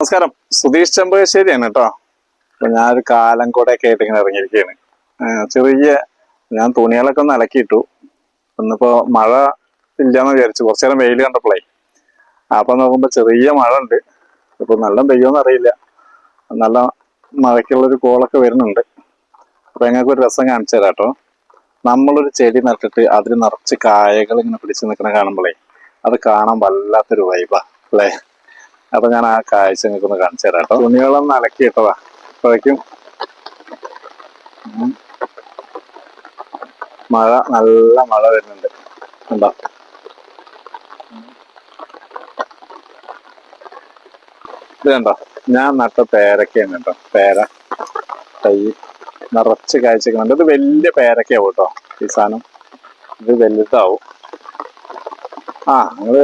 നമസ്കാരം. സുധീഷ് ചെമ്പകശ്ശേരിയാണ് കേട്ടോ. അപ്പൊ ഞാനൊരു കാലം കൂടെ ഒക്കെ ആയിട്ട് ഇങ്ങനെ ഇറങ്ങിയിരിക്കുകയാണ്. ചെറിയ ഞാൻ തുണികളൊക്കെ ഒന്ന് അലക്കിയിട്ടു. ഇന്നിപ്പോ മഴ ഇല്ലാന്ന് വിചാരിച്ചു. കുറച്ചു നേരം വെയിൽ കണ്ടപ്പോഴേ അപ്പൊ നോക്കുമ്പോ ചെറിയ മഴ ഉണ്ട്. ഇപ്പൊ നല്ല പെയ്യോന്ന് അറിയില്ല. നല്ല മഴയ്ക്കുള്ളൊരു കോളൊക്കെ വരുന്നുണ്ട്. അപ്പൊ ഞങ്ങൾക്ക് ഒരു രസം കാണിച്ചു തരാം കേട്ടോ. നമ്മളൊരു ചെടി നട്ടിട്ട് അതിൽ നിറച്ച് കായകൾ ഇങ്ങനെ പിടിച്ചു നിൽക്കണ കാണുമ്പോഴേ അത് കാണാൻ വല്ലാത്തൊരു വൈബാ അല്ലേ? അപ്പൊ ഞാൻ ആ കാഴ്ച നിങ്ങൾക്ക് ഒന്ന് കാണിച്ചു തരാം കേട്ടോ. തുണികളൊന്ന് അലക്കി ഇട്ടതാ അപ്പോഴേക്കും മഴ നല്ല മഴ വരുന്നുണ്ട്. ഉണ്ടോ ഇത് കണ്ടോ? ഞാൻ നട്ട പേരക്കയാണ് കേട്ടോ. പേര തൈ നിറച്ച് കാഴ്ചക്കുന്നുണ്ട് ഇത് വലിയ പേരക്കയാവും കേട്ടോ ഈ സാധനം. ഇത് വലുതാവും. ആ നിങ്ങൾ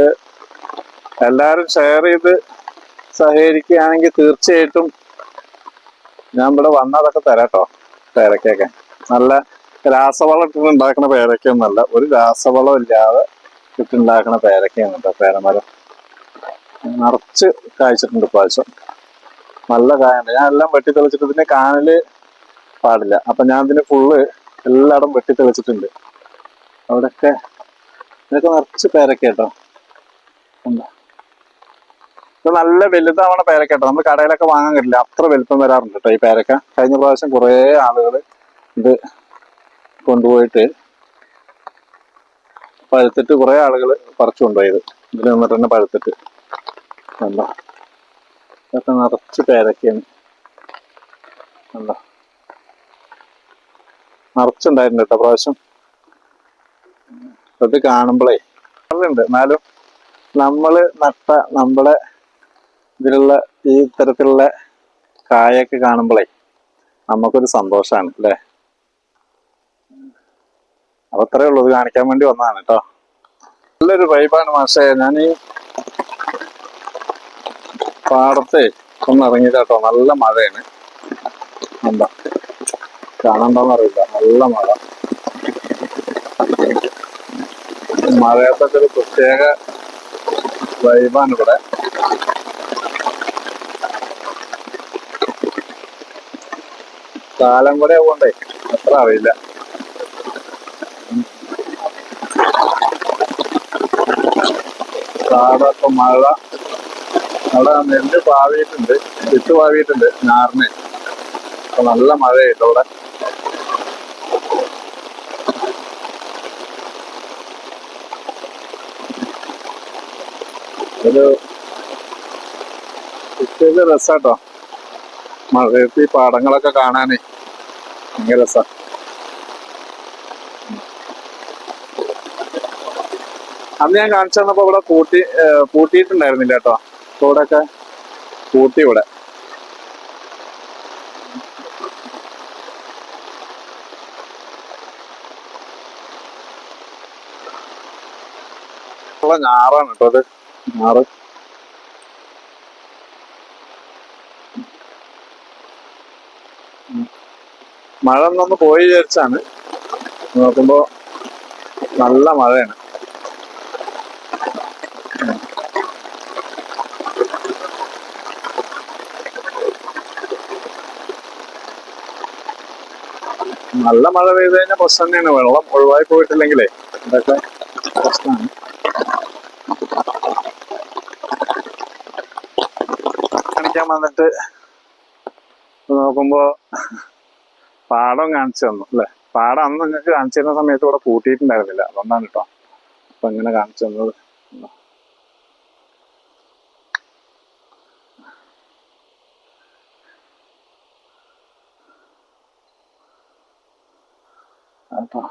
എല്ലാരും ഷെയർ ചെയ്ത് സഹകരിക്കുകയാണെങ്കിൽ തീർച്ചയായിട്ടും ഞാൻ ഇവിടെ വന്നതൊക്കെ തരാം കേട്ടോ പേരക്കൊക്കെ നല്ല രാസവളം ഇട്ടിട്ട് ഉണ്ടാക്കുന്ന പേരക്കൊന്നല്ല ഒരു രാസവളം ഇല്ലാതെ ഇട്ടുണ്ടാക്കുന്ന പേരക്കയാണ് കേട്ടോ പേരമരം. നിറച്ച് കായ്ച്ചിട്ടുണ്ട് ഇപ്രാവശ്യം. നല്ല കായുണ്ട് ഞാൻ എല്ലാം വെട്ടി തെളിച്ചിട്ട് ഇതിന്റെ കാനൽ പാടില്ല. അപ്പൊ ഞാൻ ഇതിന് ഫുള്ള് എല്ലായിടം വെട്ടി തെളിച്ചിട്ടുണ്ട് അവിടെയൊക്കെ ഇതൊക്കെ നിറച്ച് പേരക്ക കേട്ടോ എന്താ ഇത് നല്ല വലുതാവണ പേരക്ക നമ്മൾ കടയിലൊക്കെ വാങ്ങാൻ കിട്ടില്ല അത്ര വലുപ്പം വരാറുണ്ട് കേട്ടോ ഈ പേരക്ക. കഴിഞ്ഞ പ്രാവശ്യം കുറേ ആളുകൾ ഇത് കൊണ്ടുപോയിട്ട് പഴുത്തിട്ട് കുറേ ആളുകൾ പറിച്ചു കൊണ്ടുപോയത്. ഇതിൽ നിന്നിട്ട് തന്നെ പഴുത്തിട്ട്. എന്താ ഇതൊക്കെ നിറച്ച് പേരക്കയാണ്. എന്താ നിറച്ചുണ്ടായിട്ടുണ്ട് കേട്ടോ പ്രാവശ്യം. അത് കാണുമ്പോഴേ അതുണ്ട് എന്നാലും നമ്മൾ നട്ട നമ്മളെ ഇതിലുള്ള ഈ തരത്തിലുള്ള കായൊക്കെ കാണുമ്പോഴേ നമുക്കൊരു സന്തോഷമാണ് അല്ലേ? അപ്പൊ അത്രേ ഉള്ളൂ. കാണിക്കാൻ വേണ്ടി വന്നതാണ് കേട്ടോ നല്ലൊരു വൈബാണ് മാഷേ. ഞാൻ ഈ പാടത്തെ ഒന്ന് ഇറങ്ങിയിട്ടോ നല്ല മഴയാണ്. എന്താ കാണണ്ടോന്ന് അറിയില്ല നല്ല മഴ. മഴയത്തൊക്കെ ഒരു പ്രത്യേക വൈബാണ് ഇവിടെ. കാലം കൂടെ ആവുകൊണ്ടേ അത്ര അറിയില്ല. കാടൊക്കെ മഴ. അവിടെ നെല്ല് പാവിയിട്ടുണ്ട് വിത്ത് പാവിയിട്ടുണ്ട് ഞാറിന് അപ്പൊ നല്ല മഴയായിട്ട് അവിടെ? ഒരു പ്രത്യേക രസാട്ടോ മഴയത്ത് ഈ പാടങ്ങളൊക്കെ കാണാനേ ഭയങ്കര രസം. അന്ന് ഞാൻ കാണിച്ചു തന്നപ്പോ ഇവിടെ പൂട്ടി പൂട്ടിയിട്ടുണ്ടായിരുന്നില്ല കേട്ടോ. ഇവിടെയൊക്കെ പൂട്ടി ഇവിടെ. ഞാറാണ് കേട്ടോ അത്. ഞാറ്. മഴ ഒന്നൊന്ന് പോയി വിചാരിച്ചാണ്. നോക്കുമ്പോ നല്ല മഴയാണ്. നല്ല മഴ പെയ്ത് കഴിഞ്ഞാൽ പ്രശ്നം തന്നെയാണ്. വെള്ളം ഒഴിവായി പോയിട്ടില്ലെങ്കിലേ ഇതൊക്കെ പ്രശ്നമാണ്. കാണിക്കാൻ വന്നിട്ട് നോക്കുമ്പോ പാടം കാണിച്ചു തന്നു അല്ലെ? പാടം അന്ന് നിങ്ങൾക്ക് കാണിച്ചു തരുന്ന സമയത്ത് ഇവിടെ കൂട്ടിയിട്ടുണ്ടായിരുന്നില്ല അതുകൊണ്ടാണ് കേട്ടോ അപ്പൊ ഇങ്ങനെ കാണിച്ചു തന്നത്. കേട്ടോ.